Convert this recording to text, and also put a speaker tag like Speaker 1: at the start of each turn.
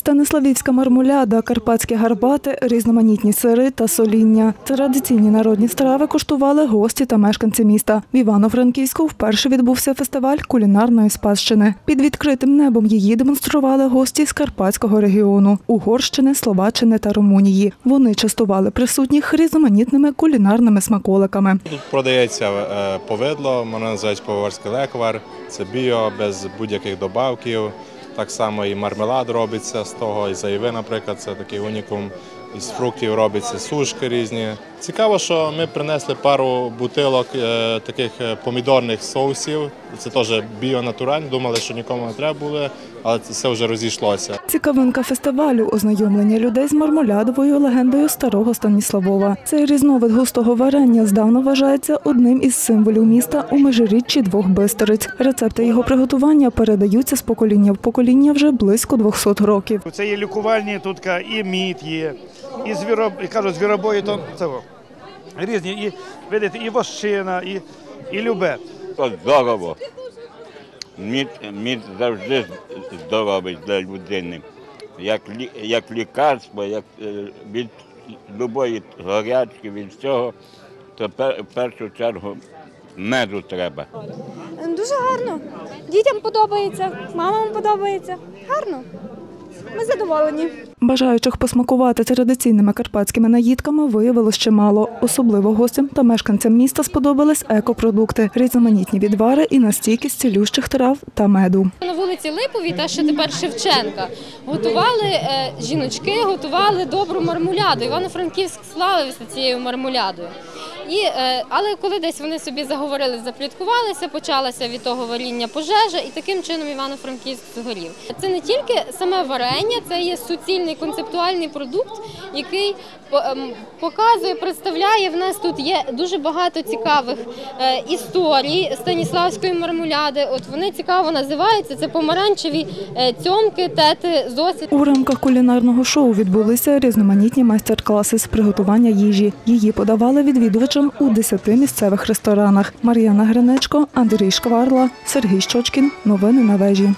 Speaker 1: Станиславівська мармуляда, карпатські гарбати, різноманітні сири та соління. Традиційні народні страви куштували гості та мешканці міста. В Івано-Франківську вперше відбувся фестиваль кулінарної спадщини. Під відкритим небом її демонстрували гості з Карпатського регіону Угорщини, Словаччини та Румунії. Вони частували присутніх різноманітними кулінарними смаколиками.
Speaker 2: Тут продається е, повидло, воно називається поварський леквар. Це біо, без будь-яких добавків. Так само і мармелад робиться з того, і заяви, наприклад, це такий унікум. Із фруктів робиться сушки різні. Цікаво, що ми принесли пару бутилок е, таких е, помідорних соусів. Це теж біонатуральні. Думали, що нікому не треба було, але це все вже розійшлося.
Speaker 1: Цікавинка фестивалю ознайомлення людей з мармолядовою легендою старого Станіславова. Цей різновид густого варення здавна вважається одним із символів міста у межиріччі двох бистериць. Рецепти його приготування передаються з покоління в покоління вже близько 200 років.
Speaker 3: Це є лікувальні тут і мід є, і звіро, і кажуть, звіробої то це різні, і видите, і вощина, і, і любет.
Speaker 4: То здорово. Мід, мід завжди здоровий для людини. Як, як лікарство, як е, від любої горячки, від всього, то в першу чергу меду треба.
Speaker 5: Дуже гарно. Дітям подобається, мамам подобається. Гарно. Ми задоволені.
Speaker 1: Бажаючих посмакувати традиційними карпатськими наїдками виявилось чимало. Особливо гостям та мешканцям міста сподобались екопродукти, різноманітні відвари і настійки з цілющих трав та меду.
Speaker 6: На вулиці Липовій, та ще тепер Шевченка, готували е, жіночки, готували добру мармуляду. Івано-Франківськ славився цією мармулядою. І, е, але коли десь вони собі заговорили, запліткувалися, почалася від того варіння пожежа, і таким чином Івано-Франківськ згорів. Це не тільки саме варення, це є суцільний концептуальний продукт, який ем, показує, представляє. В нас тут є дуже багато цікавих е, історій Станіславської мармуляди. От вони цікаво називаються. Це помаранчеві е, цьомки, тети Зосі.
Speaker 1: У рамках кулінарного шоу відбулися різноманітні майстер-класи з приготування їжі. Її подавали відвідувачам у 10 місцевих ресторанах. Мар'яна Гринечко, Андрій Шкварла, Сергій Щочкін. Новини на вежі.